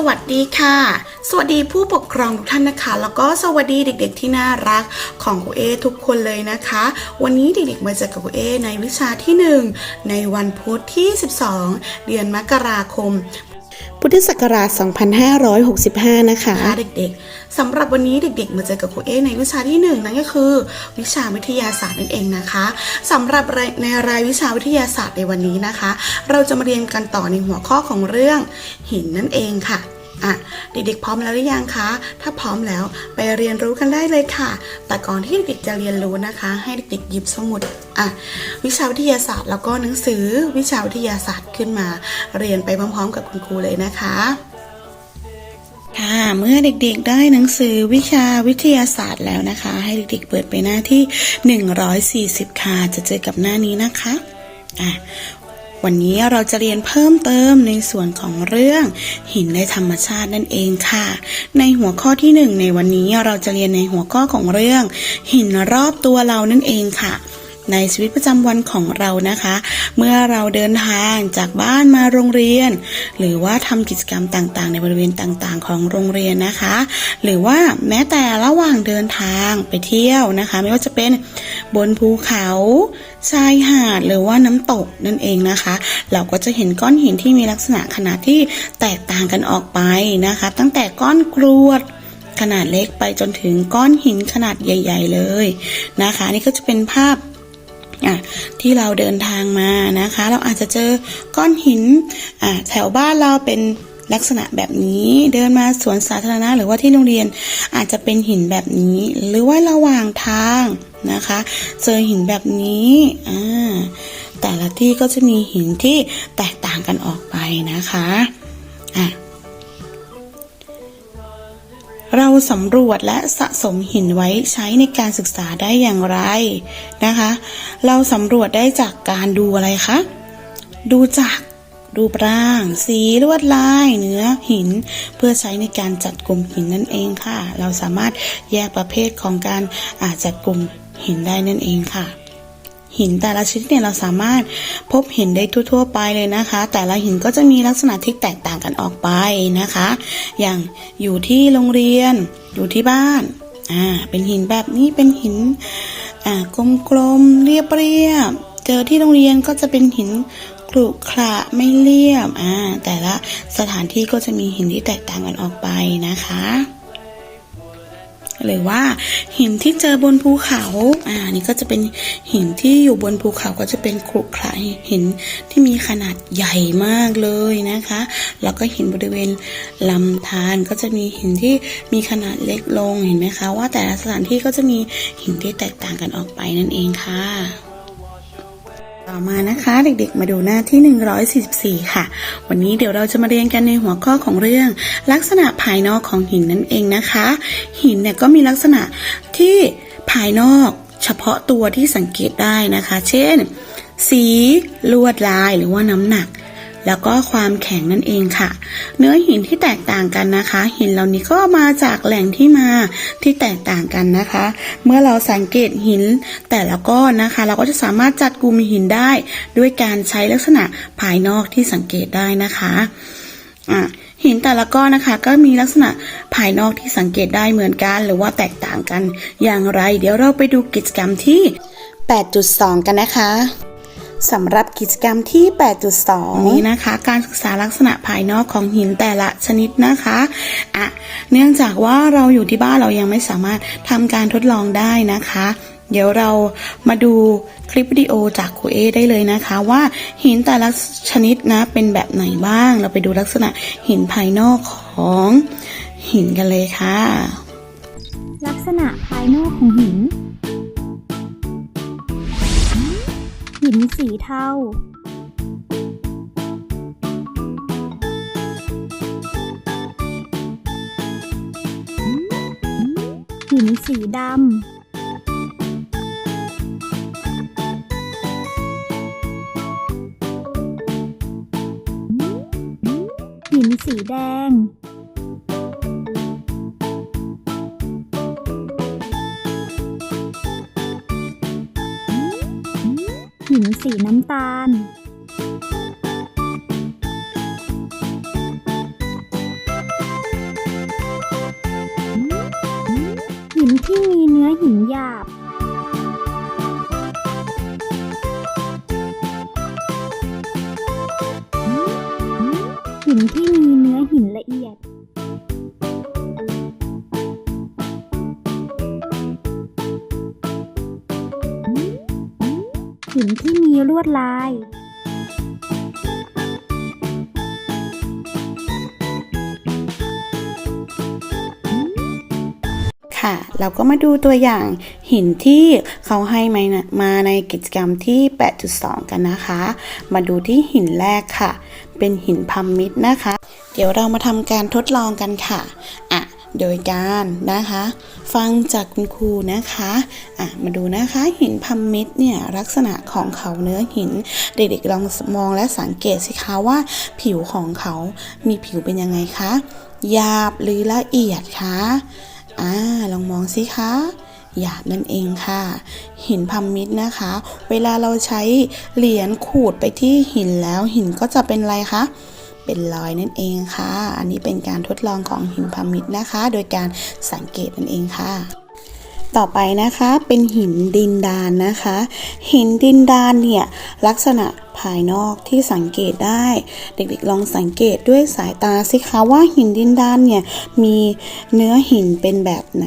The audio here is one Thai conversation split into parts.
สวัสดีค่ะ สวัสดีผู้ปกครองทุกท่านนะคะ แล้วก็สวัสดีเด็กๆที่น่ารักของครูเอทุกคนเลยนะคะ วันนี้เด็กๆมาเจอกับครูเอในวิชาที่ 1 ในวันพุธที่ 12 เดือนมกราคม พุทธศักราช 2565 นะคะเด็กๆสำหรับวันนี้เด็กๆ มาเจอกับครูเอในวิชาที่ 1 นั่นก็คือ วิชาวิทยาศาสตร์นั่นเองนะคะสำหรับในรายวิชาวิทยาศาสตร์ในวันนี้นะคะ เราจะมาเรียนกันต่อในหัวข้อของเรื่องหินนั่นเองค่ะ อะเด็กๆพร้อมแล้วหรือยังคะ ถ้าพร้อมแล้วไปเรียนรู้กันได้เลยค่ะ แต่ก่อนที่เด็กๆจะเรียนรู้นะคะ ให้เด็กๆหยิบสมุดอะวิชาวิทยาศาสตร์ แล้วก็หนังสือวิชาวิทยาศาสตร์ขึ้นมา เรียนไปพร้อมๆ กับคุณครูเลยนะคะค่ะ เมื่อเด็กๆได้หนังสือวิชาวิทยาศาสตร์แล้วนะคะ ให้เด็กๆเปิดไปหน้าที่ 140 ค่ะ จะเจอกับหน้านี้นะคะอะ วันนี้เราจะเรียนเพิ่มเติมในส่วนของเรื่อง หินในธรรมชาตินั่นเองค่ะ ในหัวข้อที่หนึ่งในวันนี้เราจะเรียนในหัวข้อของเรื่อง หินรอบตัวเรานั่นเองค่ะ ในชีวิตประจำวันของเรานะคะ เมื่อเราเดินทางจากบ้านมาโรงเรียน หรือว่าทำกิจกรรมต่างๆ ในบริเวณต่างๆ ของโรงเรียนนะคะ หรือว่าแม้แต่ระหว่างเดินทางไปเที่ยวนะคะ ไม่ว่าจะเป็นบนภูเขา ชายหาดหรือว่าน้ำตกนั่นเองนะคะ เราก็จะเห็นก้อนหินที่มีลักษณะขนาดที่แตกต่างกันออกไปนะคะ ตั้งแต่ก้อนกรวดขนาดเล็กไปจนถึงก้อนหินขนาดใหญ่ ๆ เลยนะคะ นี่ก็จะเป็นภาพที่เราเดินทางมานะคะ เราอาจจะเจอก้อนหินแถวบ้านเราเป็นลักษณะแบบนี้เดินมาสวนสาธารณะหรือว่าที่โรงเรียนอาจจะเป็นหินแบบนี้ หรือว่าระหว่างทาง นะคะ เจอหินแบบนี้อ่าแต่ละที่ก็จะมีหินที่แตกต่างกันออกไปนะคะอะเราสำรวจและสะสมหินไว้ใช้ในการศึกษาได้อย่างไรนะคะ เราสำรวจได้จากการดูอะไรคะ ดูจากรูปร่าง สีลวดลาย เนื้อหิน เพื่อใช้ในการจัดกลุ่มหินนั่นเองค่ะ เราสามารถแยกประเภทของการอาจัดกลุ่ม หินได้นั่นเองค่ะ หินแต่ละชนิดเนี่ยเราสามารถพบเห็นได้ทั่วๆไปเลยนะคะ แต่ละหินก็จะมีลักษณะที่แตกต่างกันออกไปนะคะ อย่างอยู่ที่โรงเรียน อยู่ที่บ้านอ่าเป็นหินแบบนี้เป็นหินอ่ากลมๆเรียบๆเจอที่โรงเรียนก็จะเป็นหินขรุขระไม่เรียบอ่าแต่ละสถานที่ก็จะมีหินที่แตกต่างกันออกไปนะคะ หรือว่าหินที่เจอบนภูเขา อ่า นี่ก็จะเป็นหินที่อยู่บนภูเขาก็จะเป็นขรุขระหินที่มีขนาดใหญ่มากเลยนะคะ แล้วก็หินบริเวณลำธารก็จะมีหินที่มีขนาดเล็กลง เห็นไหมคะว่าแต่ละสถานที่ก็จะมีหินที่แตกต่างกันออกไปนั่นเองค่ะ ต่อมานะคะเด็กๆมาดูหน้าที่ 144 ค่ะ วันนี้เดี๋ยวเราจะมาเรียนกันในหัวข้อของเรื่อง ลักษณะภายนอกของหินนั่นเองนะคะ หินเนี่ยก็มีลักษณะที่ภายนอกเฉพาะตัวที่สังเกตได้นะคะ เช่น สีลวดลายหรือว่าน้ำหนัก แล้วก็ความแข็งนั่นเองค่ะ เนื้อหินที่แตกต่างกันนะคะ หินเหล่านี้ก็มาจากแหล่งที่มาที่แตกต่างกันนะคะ เมื่อเราสังเกตหินแต่ละก้อนนะคะ เราก็จะสามารถจัดกลุ่มหินได้ด้วยการใช้ลักษณะภายนอกที่สังเกตได้นะคะอะหินแต่ละก้อนนะคะ ก็มีลักษณะภายนอกที่สังเกตได้เหมือนกันหรือว่าแตกต่างกัน อย่างไร เดี๋ยวเราไปดูกิจกรรมที่ 8.2 กันนะคะ สำหรับกิจกรรมที่ 8.2 นี้นะคะ การศึกษาลักษณะภายนอกของหินแต่ละชนิดนะคะอะเนื่องจากว่าเราอยู่ที่บ้านเรายังไม่สามารถทำการทดลองได้นะคะ เดี๋ยวเรามาดูคลิปวิดีโอจากครูเอได้เลยนะคะ ว่าหินแต่ละชนิดนะเป็นแบบไหนบ้าง เราไปดูลักษณะหินภายนอกของหินกันเลยค่ะ ลักษณะภายนอกของหิน สีเทาหินสีดำหินสีแดง สีน้ำตาล หินที่มีเนื้อหินหยาบ หินที่มี มีลวดลาย ค่ะ เราก็มาดูตัวอย่างหินที่เขาให้มามาในกิจกรรมที่ 8.2 กันนะคะ มาดูที่หินแรกค่ะ เป็นหินพัมมิดนะคะ เดี๋ยวเรามาทำการทดลองกันค่ะ โดยการนะคะ ฟังจากคุณครูนะคะอะมาดูนะคะหินพัมมิดเนี่ยลักษณะของเขาเนื้อหิน เด็กๆลองมองและสังเกตสิคะว่า ผิวของเขามีผิวเป็นยังไงคะหยาบหรือละเอียดคะอ่าลองมองสิคะหยาบนั่นเองค่ะ หินพัมมิดนะคะ เวลาเราใช้เหรียญขูดไปที่หินแล้วหินก็จะเป็นอะไรคะ เป็นรอยนั่นเองค่ะ อันนี้เป็นการทดลองของหินพัมมิดนะคะ โดยการสังเกตนั่นเองค่ะต่อไปนะคะเป็นหินดินดานนะคะ หินดินดานเนี่ยลักษณะภายนอกที่สังเกตได้ เด็กๆลองสังเกตด้วยสายตาสิคะว่าหินดินดานเนี่ยมีเนื้อหินเป็นแบบไหน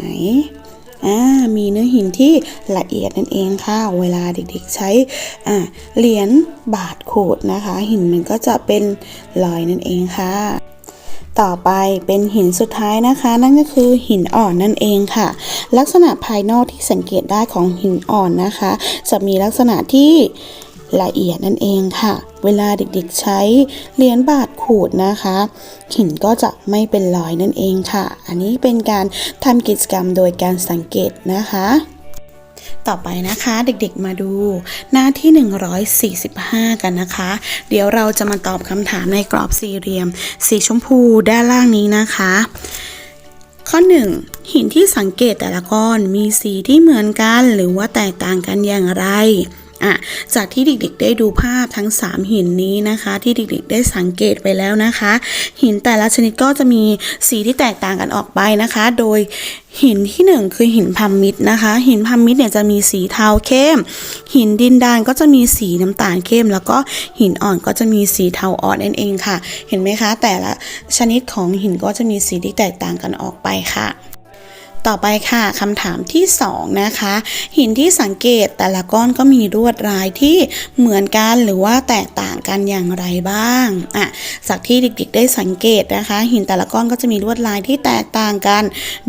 มีเนื้อหินที่ละเอียดนั่นเองค่ะ เวลาเด็กๆใช้เหรียญบาทขูดนะคะ หินมันก็จะเป็นรอยนั่นเองค่ะต่อไปเป็นหินสุดท้ายนะคะ นั่นก็คือหินอ่อนนั่นเองค่ะ ลักษณะภายนอกที่สังเกตได้ของหินอ่อนนะคะ จะมีลักษณะที่ ละเอียดนั่นเองค่ะ เวลาเด็กๆใช้เหรียญบาทขูดนะคะหินก็จะไม่เป็นรอยนั่นเองค่ะ อันนี้เป็นการทำกิจกรรมโดยการสังเกตนะคะต่อไปนะคะเด็กๆมาดูหน้าที่ 145 กันนะคะ เดี๋ยวเราจะมาตอบคำถามในกรอบสี่เหลี่ยม สีชมพูด้านล่างนี้นะคะ ข้อ 1 หินที่สังเกตแต่ละก้อนมีสีที่เหมือนกันหรือว่าแตกต่างกันอย่างไร อะจากที่เด็กๆได้ดูภาพทั้ง 3 หินนี้นะคะ ที่เด็กๆได้สังเกตไปแล้วนะคะ หินแต่ละชนิดก็จะมีสีที่แตกต่างกันออกไปนะคะ โดยหินที่ 1 คือหินพัมมิดนะคะ หินพัมมิดเนี่ยจะมีสีเทาเข้ม หินดินดานก็จะมีสีน้ำตาลเข้ม แล้วก็หินอ่อนก็จะมีสีเทาอ่อนนั่นเองค่ะ เห็นไหมคะ แต่ละชนิดของหินก็จะมีสีที่แตกต่างกันออกไปค่ะ ต่อไปค่ะคำถามที่ 2 นะคะ หินที่สังเกตแต่ละก้อนก็มีลวดลายที่เหมือนกันหรือว่าแตกต่างกันอย่างไรบ้างอะจากที่เด็กๆได้สังเกตนะคะ หินแต่ละก้อนก็จะมีลวดลายที่แตกต่างกัน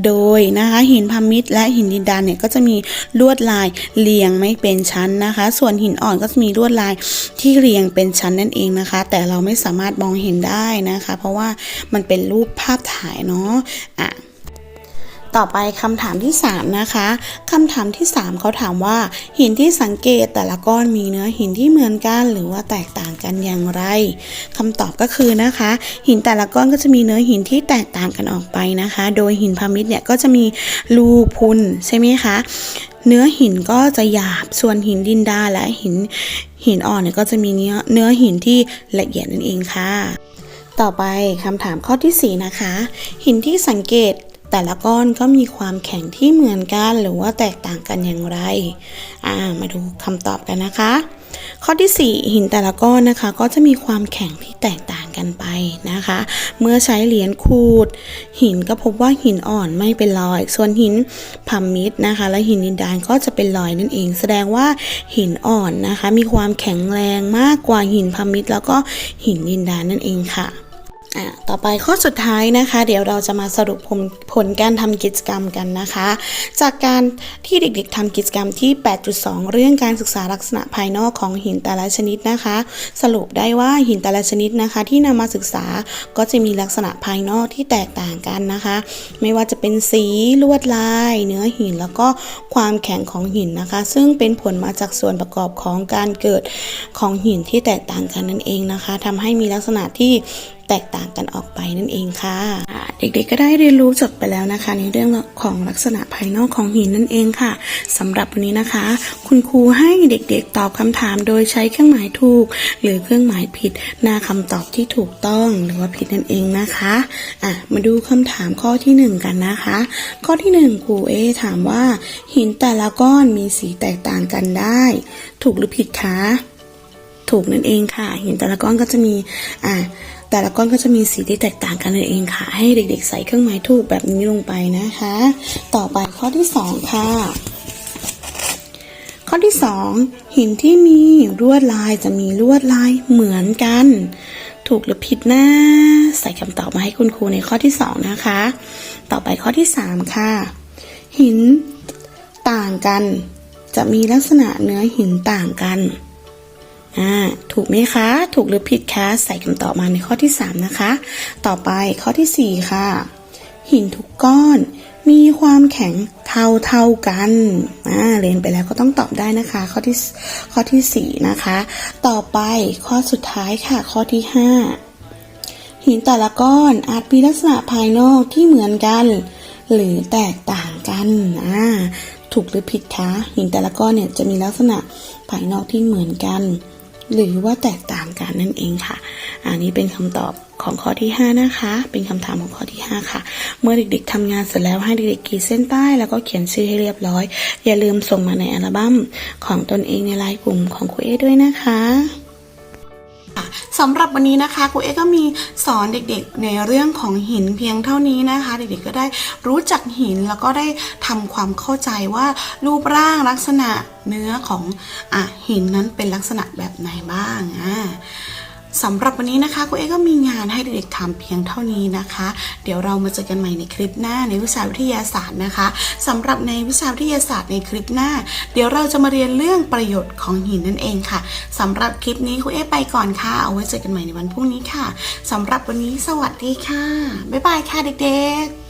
โดยนะคะ หินพามิดและหินดินดานเนี่ยก็จะมีลวดลายเรียงไม่เป็นชั้นนะคะ ส่วนหินอ่อนก็จะมีลวดลายที่เรียงเป็นชั้นนั่นเองนะคะ แต่เราไม่สามารถมองเห็นได้นะคะ เพราะว่ามันเป็นรูปภาพถ่ายเนาะอะ ต่อไปคำถามที่ 3 นะคะคำถามที่ 3เขาถามว่า หินที่สังเกตแต่ละก้อนมีเนื้อหินที่เหมือนกัน หรือว่าแตกต่างกันอย่างไรคำตอบก็คือนะคะ หินแต่ละก้อนก็จะมีเนื้อหินที่แตกต่างกันออกไปนะคะ โดยหินพามิดเนี่ยก็จะมีรูพุนใช่ไหมคะเนื้อหินก็จะหยาบ ส่วนหินดินดาและหินหินอ่อนเนี่ยก็จะมีเนื้อเนื้อหินที่ละเอียดนั่นเองค่ะ ต่อไปคำถามข้อทีสี่4 นะคะ หินที่สังเกต แต่ละก้อนก็มีความแข็งที่เหมือนกันหรือว่าแตกต่างกันอย่างไร อ่า มาดูคำตอบกันนะคะ ข้อที่ 4 หินแต่ละก้อนนะคะ ก็จะมีความแข็งที่แตกต่างกันไปนะคะ เมื่อใช้เหรียญขูด หินก็พบว่าหินอ่อนไม่เป็นรอย ส่วนหินพัมมิดนะคะ และหินดินดานก็จะเป็นรอยนั่นเอง แสดงว่าหินอ่อนนะคะ มีความแข็งแรงมากกว่าหินพัมมิดแล้วก็หินดินดานนั่นเองค่ะอะ ต่อไปข้อสุดท้ายนะคะ เดี๋ยวเราจะมาสรุปผลผลการทำกิจกรรมกันนะคะ จากการที่เด็กๆทำกิจกรรมที่ 8.2 เรื่องการศึกษาลักษณะภายนอกของหินแต่ละชนิดนะคะ สรุปได้ว่าหินแต่ละชนิดนะคะ ที่นำมาศึกษาก็จะมีลักษณะภายนอกที่แตกต่างกันนะคะ ไม่ว่าจะเป็นสีลวดลาย เนื้อหินแล้วก็ความแข็งของหินนะคะ ซึ่งเป็นผลมาจากส่วนประกอบของการเกิดของหินที่แตกต่างกันนั่นเองนะคะทำให้มีลักษณะที่แตกต่างกันออกไปนั่นเองค่ะ เด็กๆก็ได้เรียนรู้จบไปแล้วนะคะ ในเรื่องของลักษณะภายนอกของหินนั่นเองค่ะสำหรับวันนี้นะคะ คุณครูให้เด็กๆตอบคำถามโดยใช้เครื่องหมายถูก หรือเครื่องหมายผิด หน้าคำตอบที่ถูกต้องหรือว่าผิดนั่นเองนะคะอะมาดูคำถามข้อที่หนึ่งกันนะคะ ข้อที่หนึ่งครูเอถามว่า หินแต่ละก้อนมีสีแตกต่างกันได้ ถูกหรือผิดคะถูกนั่นเองค่ะหินแต่ละก้อนก็จะมีอ่า แต่ละก้อนก็จะมีสีที่แตกต่างกันนั่นเองค่ะ ให้เด็กๆใส่เครื่องหมายถูกแบบนี้ลงไปนะคะ ต่อไปข้อที่สองค่ะ ข้อที่สองหินที่มีลวดลายจะมีลวดลายเหมือนกัน ถูกหรือผิดนะใส่คำตอบมาให้คุณครูในข้อที่สองนะคะ ต่อไปข้อที่สามค่ะ หินต่างกัน จะมีลักษณะเนื้อหินต่างกัน อ่าถูกไหมคะ ถูกหรือผิดคะใส่คำตอบมาในข้อที่ 3 นะคะ ต่อไปข้อทีสี่ 4 ค่ะ หินทุกก้อน มีความแข็งเท่าเท่ากันอ่าเรียนไปแล้วก็ต้องตอบได้นะคะ ข้อที่ข้อที่4นะคะ ต่อไปข้อสุดท้ายค่ะ ข้อที่ 5 หินแต่ละก้อนอาจมีลักษณะภายนอกที่เหมือนกัน หรือแตกต่างกันอ่าถูกหรือผิดคะหินแต่ละก้อนเนี่ยจะมีลักษณะภายนอกที่เหมือนกัน หรือว่าแตกต่างกันนั่นเองค่ะ อันนี้เป็นคำตอบของข้อที่ 5 นะคะ เป็นคำถามของข้อที่ 5 ค่ะ เมื่อเด็กๆทำงานเสร็จแล้วให้เด็กๆขีดเส้นใต้แล้วก็เขียนชื่อให้เรียบร้อย อย่าลืมส่งมาในอัลบั้มของตนเองในไลน์กลุ่มของครูเอด้วยนะคะ สำหรับวันนี้นะคะครูเอก็มีสอนเด็กๆในเรื่องของหินเพียงเท่านี้นะคะ เด็กๆก็ได้รู้จักหินแล้วก็ได้ทำความเข้าใจว่ารูปร่างลักษณะเนื้อของอะหินนั้นเป็นลักษณะแบบไหนบ้างอ่า สำหรับวันนี้นะคะคุณเอ๊ก็มีงานให้เด็กๆทำเพียงเท่านี้นะคะ เดี๋ยวเรามาเจอกันใหม่ในคลิปหน้าในวิชาวิทยาศาสตร์นะคะสำหรับในวิชาวิทยาศาสตร์ในคลิปหน้า เดี๋ยวเราจะมาเรียนเรื่องประโยชน์ของหินนั่นเองค่ะสำหรับคลิปนี้คุณเอ๊ไปก่อนค่ะ เอาไว้เจอกันใหม่ในวันพรุ่งนี้ค่ะสำหรับวันนี้สวัสดีค่ะบ๊ายบายค่ะเด็กๆ